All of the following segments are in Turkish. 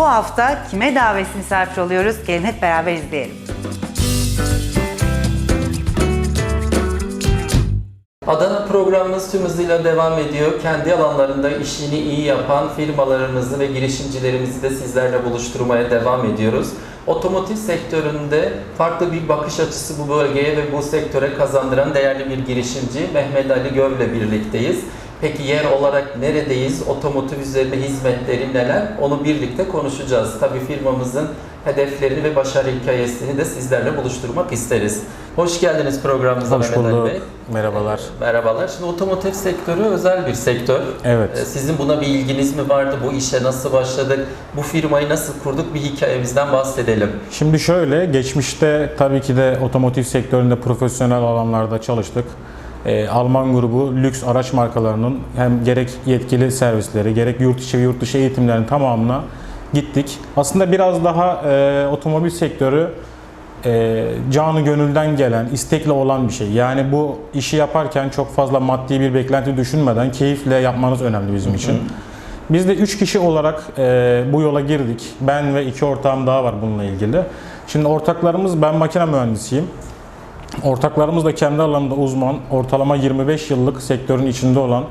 Bu hafta kime davetli misafir oluyoruz? Gelin hep beraber izleyelim. Adana programımız tüm hızıyla devam ediyor. Kendi alanlarında işini iyi yapan firmalarımızı ve girişimcilerimizi de sizlerle buluşturmaya devam ediyoruz. Otomotiv sektöründe farklı bir bakış açısı bu bölgeye ve bu sektöre kazandıran değerli bir girişimci Mehmet Ali Göv'le birlikteyiz. Peki yer olarak neredeyiz? Otomotiv üzerinde hizmetleri neler? Onu birlikte konuşacağız. Tabii firmamızın hedeflerini ve başarı hikayesini de sizlerle buluşturmak isteriz. Hoş geldiniz programımıza Hoş Mehmet Ali. Bey. Merhabalar. Merhabalar. Şimdi otomotiv sektörü özel bir sektör. Evet. Ee, Sizin buna bir ilginiz mi vardı? Bu işe nasıl başladık? Bu firmayı nasıl kurduk? Bir hikayemizden bahsedelim. Şimdi şöyle, geçmişte tabii ki de otomotiv sektöründe profesyonel alanlarda çalıştık. Ee, Alman grubu lüks araç markalarının hem gerek yetkili servisleri, gerek yurt içi ve yurt dışı eğitimlerin tamamına gittik. Aslında biraz daha e, otomobil sektörü e, canı gönülden gelen, istekle olan bir şey. Yani bu işi yaparken çok fazla maddi bir beklenti düşünmeden keyifle yapmanız önemli bizim için. Biz de 3 kişi olarak e, bu yola girdik. Ben ve iki ortağım daha var bununla ilgili. Şimdi ortaklarımız, ben makine mühendisiyim. Ortaklarımız da kendi alanında uzman, ortalama 25 yıllık sektörün içinde olan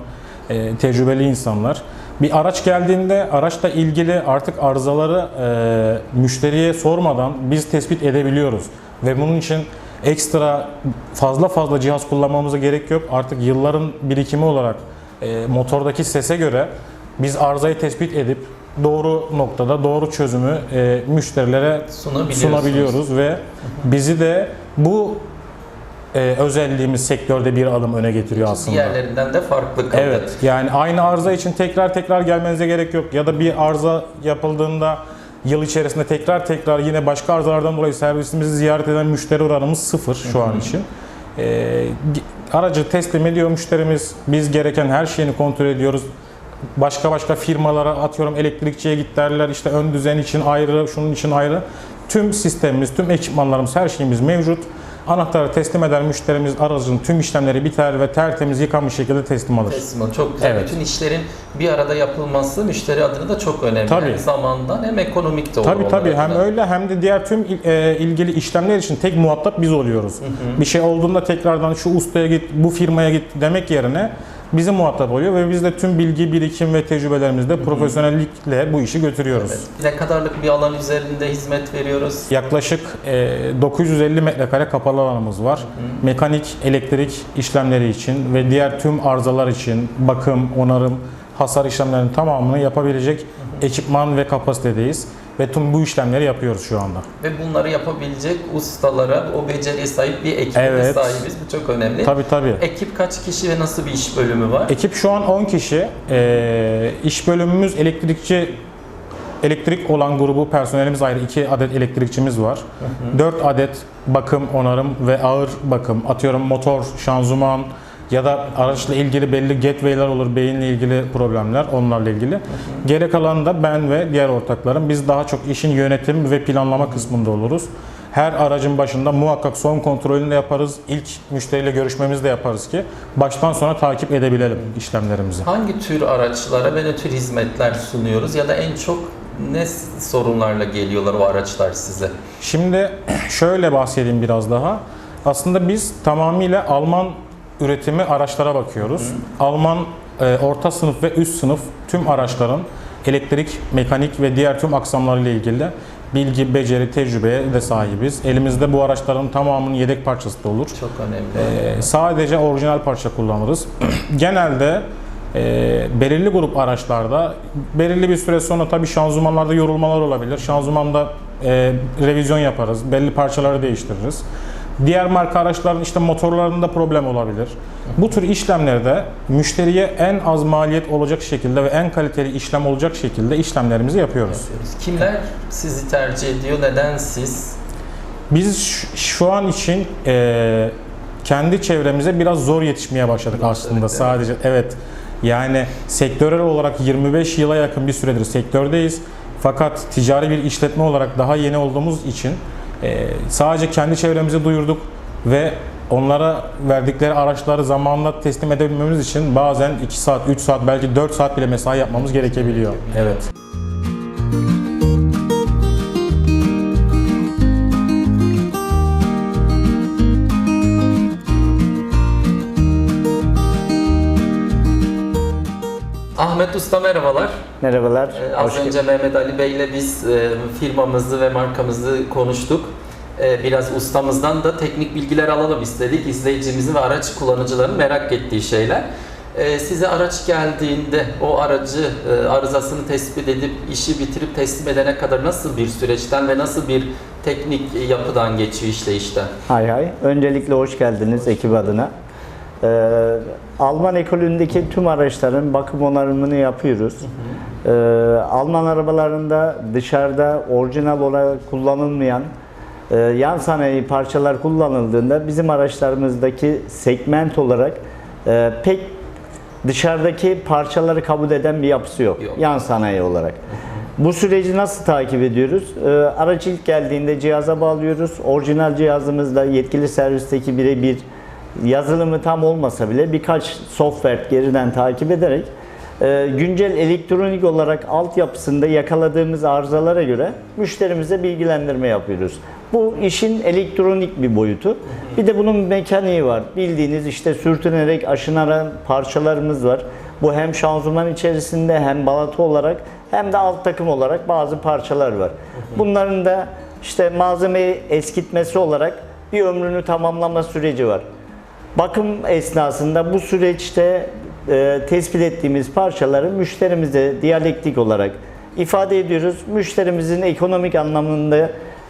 e, tecrübeli insanlar. Bir araç geldiğinde araçla ilgili artık arızaları e, müşteriye sormadan biz tespit edebiliyoruz. Ve bunun için ekstra fazla fazla cihaz kullanmamıza gerek yok. Artık yılların birikimi olarak e, motordaki sese göre biz arızayı tespit edip doğru noktada doğru çözümü e, müşterilere sunabiliyoruz ve bizi de bu e, özelliğimiz sektörde bir adım öne getiriyor aslında. Diğerlerinden de farklı kaldı. Evet. Yani aynı arıza için tekrar tekrar gelmenize gerek yok. Ya da bir arıza yapıldığında yıl içerisinde tekrar tekrar yine başka arızalardan dolayı servisimizi ziyaret eden müşteri oranımız sıfır şu an için. Ge- aracı teslim ediyor müşterimiz. Biz gereken her şeyini kontrol ediyoruz. Başka başka firmalara atıyorum elektrikçiye git derler işte ön düzen için ayrı, şunun için ayrı. Tüm sistemimiz, tüm ekipmanlarımız, her şeyimiz mevcut. Anahtarı teslim eder müşterimiz aracın tüm işlemleri biter ve tertemiz yıkanmış şekilde teslim alır. Teslim ol. Çok güzel. Evet. Bütün işlerin bir arada yapılması müşteri adına da çok önemli. Tabii. Hem zamandan hem ekonomik de olur. Tabii tabii hem adına. öyle hem de diğer tüm il- e, ilgili işlemler için tek muhatap biz oluyoruz. Bir şey olduğunda tekrardan şu ustaya git, bu firmaya git demek yerine bizi muhatap oluyor ve biz de tüm bilgi, birikim ve tecrübelerimizle profesyonellikle bu işi götürüyoruz. Evet. Ne kadarlık bir alan üzerinde hizmet veriyoruz? Yaklaşık e, 950 metrekare kapalı alanımız var. Mekanik, elektrik işlemleri için ve diğer tüm arızalar için bakım, onarım, hasar işlemlerinin tamamını yapabilecek ekipman ve kapasitedeyiz. Ve tüm bu işlemleri yapıyoruz şu anda. Ve bunları yapabilecek ustalara, o beceriye sahip bir ekibe Evet. sahibiz. Bu çok önemli. Tabii tabii. Ekip kaç kişi ve nasıl bir iş bölümü var? Ekip şu an 10 kişi. Ee, iş bölümümüz elektrikçi elektrik olan grubu personelimiz ayrı 2 adet elektrikçimiz var. 4 adet bakım, onarım ve ağır bakım. Atıyorum motor, şanzıman ya da araçla ilgili belli gateway'ler olur, beyinle ilgili problemler onlarla ilgili. Gerek kalan da ben ve diğer ortaklarım biz daha çok işin yönetim ve planlama kısmında oluruz. Her aracın başında muhakkak son kontrolünü de yaparız. İlk müşteriyle görüşmemizi de yaparız ki baştan sona takip edebilelim işlemlerimizi. Hangi tür araçlara ve ne tür hizmetler sunuyoruz ya da en çok ne sorunlarla geliyorlar o araçlar size? Şimdi şöyle bahsedeyim biraz daha. Aslında biz tamamıyla Alman üretimi araçlara bakıyoruz. Alman e, orta sınıf ve üst sınıf tüm araçların elektrik, mekanik ve diğer tüm aksamlarıyla ilgili bilgi, beceri, tecrübeye de sahibiz. Elimizde bu araçların tamamının yedek parçası da olur. Çok önemli. Ee, sadece orijinal parça kullanırız. Genelde e, belirli grup araçlarda belirli bir süre sonra tabii şanzımanlarda yorulmalar olabilir. Şanzımanda e, revizyon yaparız. Belli parçaları değiştiririz. Diğer marka araçların işte motorlarında problem olabilir. Bu tür işlemlerde müşteriye en az maliyet olacak şekilde ve en kaliteli işlem olacak şekilde işlemlerimizi yapıyoruz. Kimler sizi tercih ediyor? Neden siz? Biz şu an için e, kendi çevremize biraz zor yetişmeye başladık aslında evet. sadece. Evet. Yani sektörel olarak 25 yıla yakın bir süredir sektördeyiz. Fakat ticari bir işletme olarak daha yeni olduğumuz için e, sadece kendi çevremize duyurduk ve onlara verdikleri araçları zamanla teslim edebilmemiz için bazen 2 saat, 3 saat belki 4 saat bile mesai yapmamız gerekebiliyor. Evet. Ahmet Usta merhabalar. Merhabalar. Ee, Az Hoş önce Mehmet Ali Bey ile biz e, firmamızı ve markamızı konuştuk. Ee, Biraz ustamızdan da teknik bilgiler alalım istedik. İzleyicimizin ve araç kullanıcıların merak ettiği şeyler. Ee, Size araç geldiğinde o aracı e, arızasını tespit edip işi bitirip teslim edene kadar nasıl bir süreçten ve nasıl bir teknik yapıdan geçiyor işleyişten? Hay hay. Öncelikle hoş geldiniz ekip adına. Ee, Alman ekolündeki tüm araçların bakım onarımını yapıyoruz. Ee, Alman arabalarında dışarıda orijinal olarak kullanılmayan e, yan sanayi parçalar kullanıldığında bizim araçlarımızdaki segment olarak e, pek dışarıdaki parçaları kabul eden bir yapısı yok. Yok. Yan sanayi olarak. Bu süreci nasıl takip ediyoruz? Ee, araç ilk geldiğinde cihaza bağlıyoruz. Orijinal cihazımızda yetkili servisteki birebir yazılımı tam olmasa bile birkaç software geriden takip ederek e, güncel elektronik olarak altyapısında yakaladığımız arızalara göre müşterimize bilgilendirme yapıyoruz. Bu işin elektronik bir boyutu. Bir de bunun mekaniği var. Bildiğiniz işte sürtünerek aşınaran parçalarımız var. Bu hem şanzıman içerisinde hem balata olarak hem de alt takım olarak bazı parçalar var. Bunların da işte malzemeyi eskitmesi olarak bir ömrünü tamamlama süreci var. Bakım esnasında bu süreçte e, tespit ettiğimiz parçaları müşterimize diyalektik olarak ifade ediyoruz. Müşterimizin ekonomik anlamında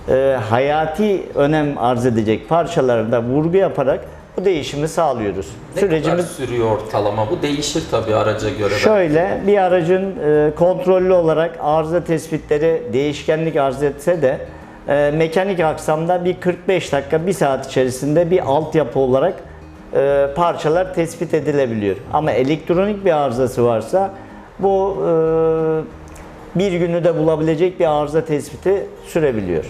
e, hayati önem arz edecek parçalarda vurgu yaparak bu değişimi sağlıyoruz. Ne kadar sürüyor ortalama? Bu değişir tabii araca göre. Şöyle bir aracın e, kontrollü olarak arıza tespitleri değişkenlik arz etse de e, mekanik aksamda bir 45 dakika, 1 saat içerisinde bir altyapı olarak e, parçalar tespit edilebiliyor. Ama elektronik bir arızası varsa bu e, bir günü de bulabilecek bir arıza tespiti sürebiliyor.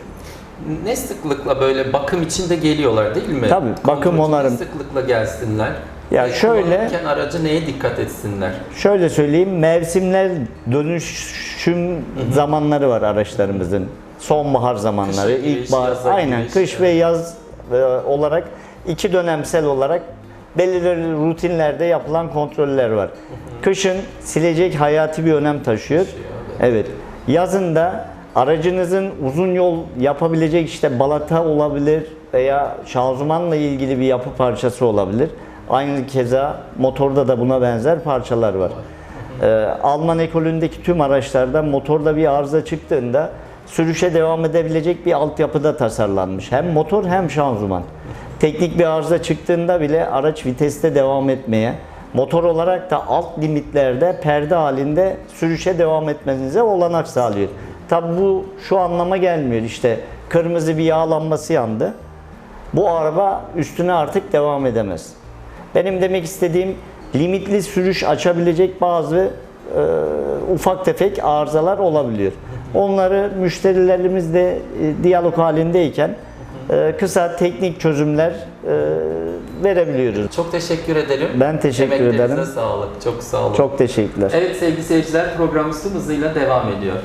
Ne sıklıkla böyle bakım için de geliyorlar değil mi? Tabii, bakım, onarım. Ne sıklıkla gelsinler? Ya Ve şöyle- aracı neye dikkat etsinler? Şöyle söyleyeyim, mevsimler dönüşüm zamanları var araçlarımızın. Sonbahar zamanları, giriş, ilkbahar, aynen kış ve yaz e, olarak iki dönemsel olarak belirli rutinlerde yapılan kontroller var. Kışın silecek hayati bir önem taşıyor. Evet. Yazın da aracınızın uzun yol yapabilecek işte balata olabilir veya şanzımanla ilgili bir yapı parçası olabilir. Aynı keza motorda da buna benzer parçalar var. Ee, Alman ekolündeki tüm araçlarda motorda bir arıza çıktığında sürüşe devam edebilecek bir altyapıda tasarlanmış. Hem motor hem şanzıman. Teknik bir arıza çıktığında bile araç viteste devam etmeye, motor olarak da alt limitlerde perde halinde sürüşe devam etmenize olanak sağlıyor. Tabi bu şu anlama gelmiyor işte kırmızı bir yağlanması yandı. Bu araba üstüne artık devam edemez. Benim demek istediğim limitli sürüş açabilecek bazı e, ufak tefek arızalar olabiliyor. Onları müşterilerimizle e, diyalog halindeyken kısa teknik çözümler e, verebiliyoruz. Çok teşekkür ederim. Ben teşekkür ederim. sağlık. Çok sağ olun. Çok teşekkürler. Evet sevgili seyirciler programımız hızıyla devam ediyor.